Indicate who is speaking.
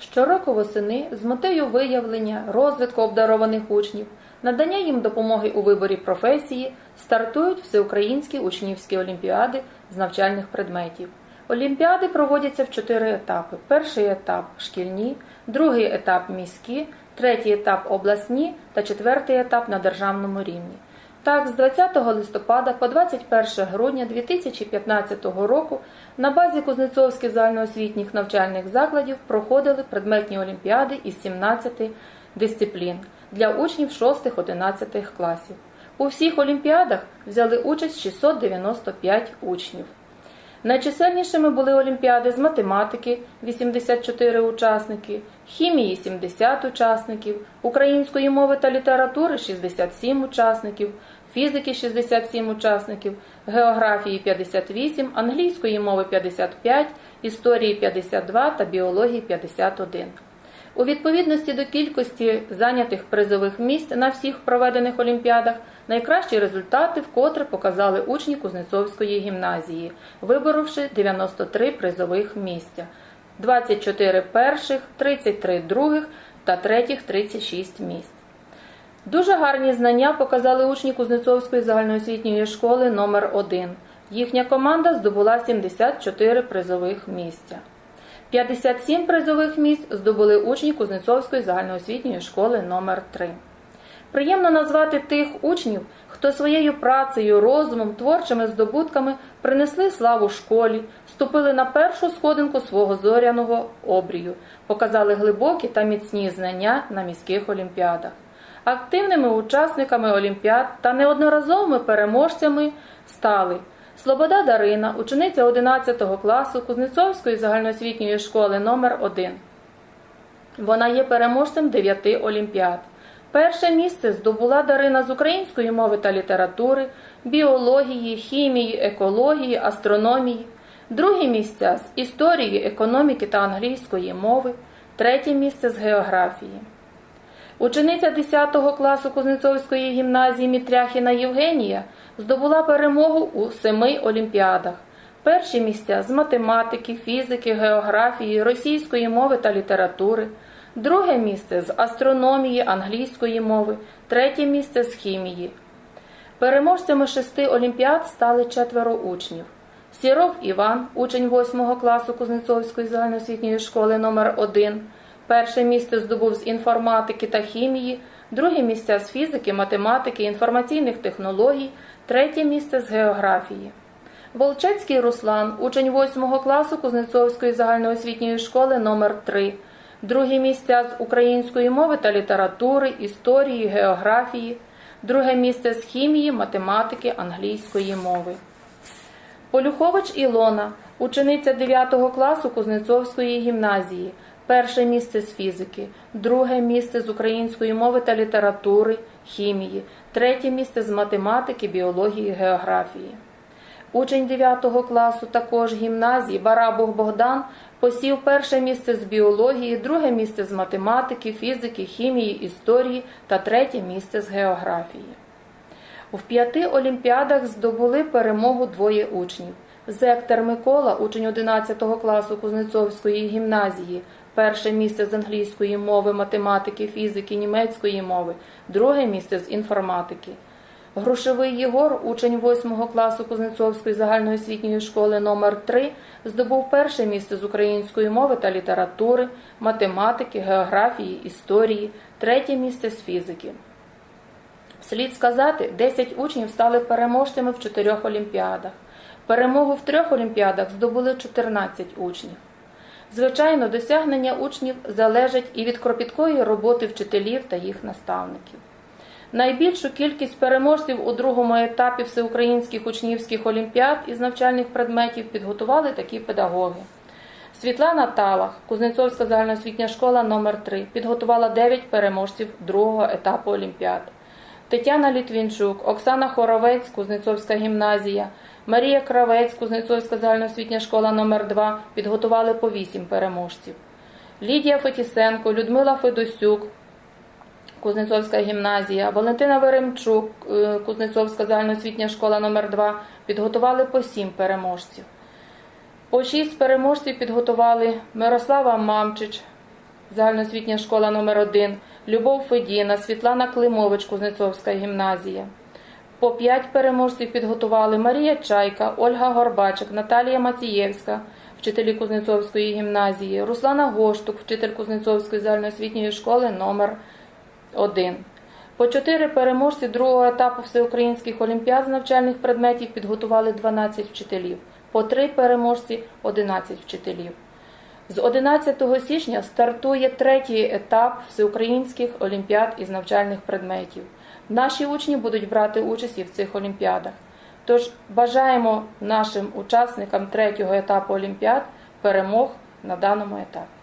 Speaker 1: Щороку восени з метою виявлення, розвитку обдарованих учнів, надання їм допомоги у виборі професії стартують всеукраїнські учнівські олімпіади з навчальних предметів. Олімпіади проводяться в чотири етапи: перший етап шкільні, другий етап міські, третій етап обласні та четвертий етап на державному рівні. Так, з 20 листопада по 21 грудня 2015 року на базі Кузнецовських загальноосвітніх навчальних закладів проходили предметні олімпіади із 17 дисциплін для учнів 6-11 класів. У всіх олімпіадах взяли участь 695 учнів. Найчисельнішими були олімпіади з математики 84 учасники, хімії 70 учасників, української мови та літератури 67 учасників, фізики 67 учасників, географії 58, англійської мови 55, історії 52 та біології 51. У відповідності до кількості зайнятих призових місць на всіх проведених олімпіадах найкращі результати вкотре показали учні Кузнецовської гімназії, виборовши 93 призових місця, 24 перших, 33 других та третіх 36 місць. Дуже гарні знання показали учні Кузнецовської загальноосвітньої школи номер 1 Їхня команда здобула 74 призових місця. 57 призових місць здобули учні Кузнецовської загальноосвітньої школи номер 3 Приємно назвати тих учнів, хто своєю працею, розумом, творчими здобутками принесли славу школі, ступили на першу сходинку свого зоряного обрію, показали глибокі та міцні знання на міських олімпіадах. Активними учасниками олімпіад та неодноразовими переможцями стали Слобода Дарина, учениця 11 класу Кузнецовської загальноосвітньої школи номер 1 Вона є переможцем 9 олімпіад. Перше місце здобула Дарина з української мови та літератури, біології, хімії, екології, астрономії, друге місця з історії, економіки та англійської мови, третє місце з географії. Учениця 10 класу Кузнецовської гімназії Мітряхіна Євгенія здобула перемогу у семи олімпіадах. Перші місця з математики, фізики, географії, російської мови та літератури, друге місце з астрономії, англійської мови, третє місце з хімії. Переможцями шести олімпіад стали четверо учнів. Сіров Іван, учень 8 класу Кузнецовської загальноосвітньої школи номер 1 Перше місце здобув з інформатики та хімії, друге місце з фізики, математики, інформаційних технологій, третє місце з географії. Волчецький Руслан, учень 8 класу Кузнецовської загальноосвітньої школи номер 3 друге місце з української мови та літератури, історії, географії, друге місце з хімії, математики, англійської мови. Полюхович Ілона, учениця 9 класу Кузнецовської гімназії, перше місце з фізики, друге місце з української мови та літератури, хімії, третє місце з математики, біології, географії. Учень 9 класу також гімназії Барабух Богдан посів перше місце з біології, друге місце з математики, фізики, хімії, історії та третє місце з географії. В п'яти олімпіадах здобули перемогу двоє учнів. Зектор Микола, учень 11 класу Кузнецовської гімназії, перше місце з англійської мови, математики, фізики, німецької мови, друге місце з інформатики. Грушевий Єгор, учень 8 класу Кузнецовської загальноосвітньої школи номер 3 здобув перше місце з української мови та літератури, математики, географії, історії, третє місце з фізики. Слід сказати, 10 учнів стали переможцями в чотирьох олімпіадах. Перемогу в трьох олімпіадах здобули 14 учнів. Звичайно, досягнення учнів залежать і від кропіткої роботи вчителів та їх наставників. Найбільшу кількість переможців у другому етапі всеукраїнських учнівських олімпіад із навчальних предметів підготували такі педагоги. Світлана Талах, Кузнецовська загальноосвітня школа номер 3 підготувала 9 переможців другого етапу олімпіад. Тетяна Літвінчук, Оксана Хоровець, Кузнецовська гімназія, Марія Кравець, Кузнецовська загальноосвітня школа номер 2 підготували по 8 переможців. Лідія Фетісенко, Людмила Федосюк, Кузнецовська гімназія, Валентина Веремчук, е, Кузнецовська загальноосвітня школа номер 2 підготували по 7 переможців. По 6 переможців підготували Мирослава Мамчич, загальноосвітня школа номер 1 Любов Федіна, Світлана Климович, Кузнецовська гімназія. По п'ять переможців підготували Марія Чайка, Ольга Горбачик, Наталія Мацієвська, вчителі Кузнецовської гімназії, Руслана Гоштук, вчитель Кузнецовської загальноосвітньої школи номер 1 По чотири переможці другого етапу всеукраїнських олімпіад з навчальних предметів підготували 12 вчителів, по три переможці 11 вчителів. З 11 січня стартує третій етап всеукраїнських олімпіад із навчальних предметів. Наші учні будуть брати участь і в цих олімпіадах. Тож бажаємо нашим учасникам третього етапу олімпіад перемог на даному етапі.